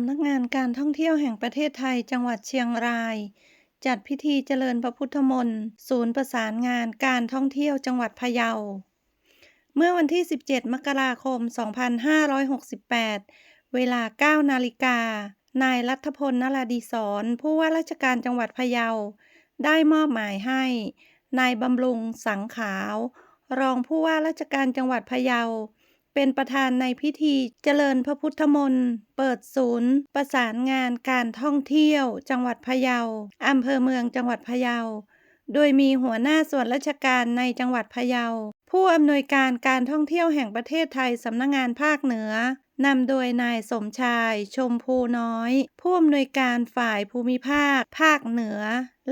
ำนักงานการท่องเที่ยวแห่งประเทศไทยจังหวัดเชียงราย จัดพิธีเจริญพระพุทธมนต์ศูนย์ประสานงานการท่องเที่ยวจังหวัดพะเยา เมื่อวันที่ 17 มกราคม 2568 เวลา 9 นาฬิกา นายรัฐพลนราดีศรผู้ว่าราชการจังหวัดพะเยา ได้มอบหมายให้ นายบำรุงสังขาว รองผู้ว่าราชการจังหวัดพะเยา เป็นประธานในพิธีเจริญพระพุทธมนต์ เปิดศูนย์ ประสานงานการท่องเที่ยว จังหวัดพะเยาอำเภอเมืองจังหวัดพะเยา โดยมีหัวหน้าส่วนราชการในจังหวัดพะเยา ผู้อำนวยการการท่องเที่ยวแห่งประเทศไทยสำนักงงานภาคเหนือ นำโดยนายสมชาย ชมพูน้อย ผู้อำนวยการฝ่ายภูมิภาค ภาคเหนือ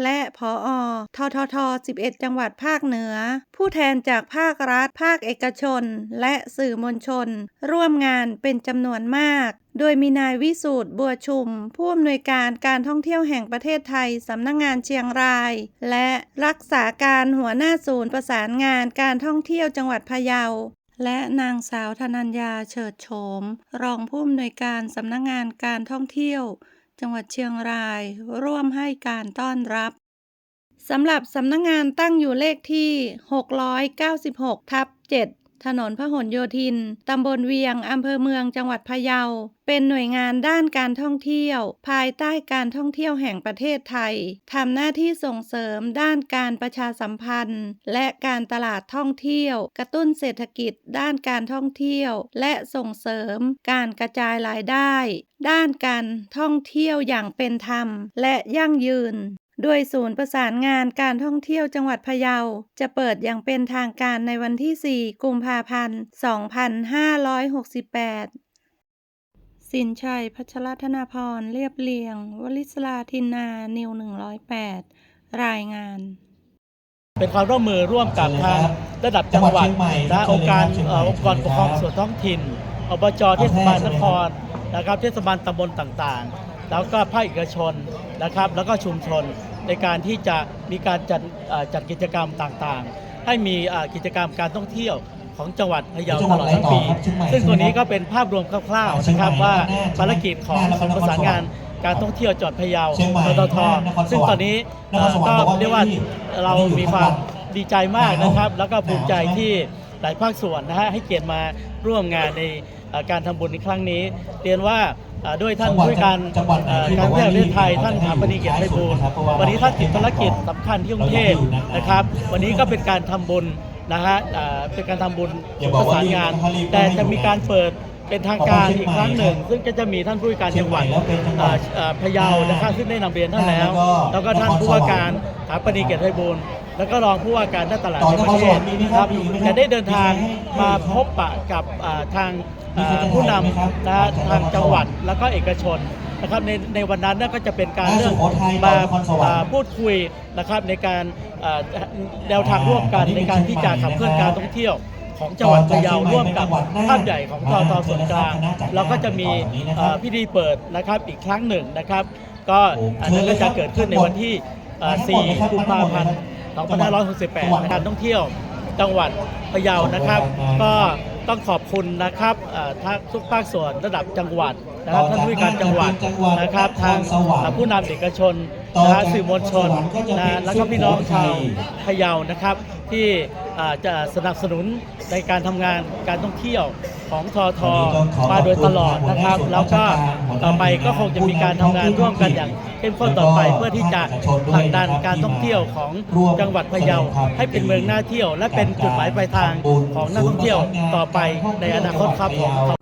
และผออททท 11 จังหวัดภาคเหนือ ผู้แทนจากภาครัฐ ภาคเอกชน และสื่อมวลชน ร่วมงานเป็นจำนวนมาก โดยมีนายวิสูตรบัวชุม ผู้อำนวยการการท่องเที่ยวแห่งประเทศไทยสำนักงงานเชียงราย และรักษาการหัวหน้าศูนย์ประสานงานการท่องเที่ยวจังหวัดพะเยา และนางสาวธนัญญาเฉิดโฉม รองผู้อำนวยการสำนักงงานการท่องเที่ยว จังหวัดเชียงราย ร่วมให้การต้อนรับสำหรับสำนักงงานตั้งอยู่เลขที่ 696 ทับ7 ถนนพหลโยธิน ตำบลเวียง อำเภอเมือง จังหวัดพะเยา เป็นหน่วยงานด้านการท่องเที่ยว ภายใต้การท่องเที่ยวแห่งประเทศไทย ทำหน้าที่ส่งเสริมด้านการประชาสัมพันธ์ และการตลาดท่องเที่ยว กระตุ้นเศรษฐกิจ ด้านการท่องเที่ยว และส่งเสริม การกระจายรายได้ ด้านการท่องเที่ยวอย่างเป็นธรรม และยั่งยืน โดยศูนย์ประสานงานการท่องเที่ยวจังหวัดพะเยา จะเปิดอย่างเป็นทางการในวันที่ 4 กุมภาพันธ์ 2568 สินชัย พัชรธนาพร เรียบเรียง วลิศลาทินนา นิว 108 รายงาน เป็นความร่วมมือร่วมกับทางระดับจังหวัดและองค์การองค์กรปกครองส่วนท้องถิ่นอบจเทศบาลนครนะครับเทศบาลตำบลต่างๆ แล้วก็ภาคเอกชนนะครับ แล้วก็ชุมชนในการที่จะมีการจัดเอ่อจัดกิจกรรมต่างๆ ให้มีเอ่อกิจกรรมการท่องเที่ยวของจังหวัดพะเยาตลอดทั้งปี ซึ่งตัวนี้ก็เป็นภาพรวมคร่าวๆนะครับว่าภารกิจของศูนย์ประสานงานการท่องเที่ยวจังหวัดพะเยาตตทซึ่งตอนนี้เอ่อก็เรียกว่าเรามีความดีใจมากนะครับ แล้วก็ภูมิใจที่หลายภาคส่วนนะฮะให้เกียรติมาร่วมงานในเอ่อการทำบุญในครั้งนี้ เรียนว่าเอ่อ ด้วยท่านผู้ว่าการเอ่อการท่องเที่ยวแห่งประเทศไทยท่านถาปนีเกียรติไพบูลย์วันนี้ท่านติดภารกิจสำคัญที่กรุงเทพนะครับ วันนี้ก็เป็นการทำบุญนะฮะเอ่อเป็นการทำบุญประสานงาน แต่จะมีการเปิดเป็นทางการอีกครั้งหนึ่ง ซึ่งก็จะมีท่านผู้ว่าการจังหวัดเอ่อเอ่อพะเยานะครับซึ่งได้นำเรียนท่านแล้ว แล้วก็ท่านผู้ว่าการถาปนีเกียรติไพบูลย์ แล้วก็รองผู้ว่าการด้านตลาดในประเทศนะครับจะได้เดินทางมาพบปะกับอ่าทางอ่าผู้นำนะฮะทางจังหวัดแล้วก็เอกชนนะครับในในวันนั้นน่ะก็จะเป็นการเรื่องมาอ่าพูดคุยนะครับในการอ่าแนวทางร่วมกันในการที่จะขับเคลื่อนการท่องเที่ยวของจังหวัดพะเยาร่วมกับภาพใหญ่ของททส่วนกลางแล้วก็จะมีเอ่อพิธีเปิดนะครับอีกครั้งหนึ่งนะครับ ก็อันนั้นก็จะเกิดขึ้นในวันที่เอ่อ4กุมภาพันธ์ 2568 การท่องเที่ยวจังหวัดพะเยานะครับ ก็ต้องขอบคุณนะครับเอ่อทั้งทุกภาคส่วนระดับจังหวัดนะครับท่านผู้ว่าการจังหวัดนะครับ ทางเอ่อผู้นำเอกชน นะฮะสื่อมวลชนนะแล้วก็พี่น้องชาวพะเยานะครับ ที่อ่าจะสนับสนุนในการทำงานการท่องเที่ยวของทอทอมาโดยตลอดนะครับ แล้วก็ต่อไปก็คงจะมีการทำงานร่วมกันอย่างเข้มข้นต่อไปเพื่อที่จะผลักดันการท่องเที่ยวของจังหวัดพะเยาให้เป็นเมืองน่าเที่ยว และเป็นจุดหมายปลายทางของนักท่องเที่ยวต่อไปในอนาคตครับผม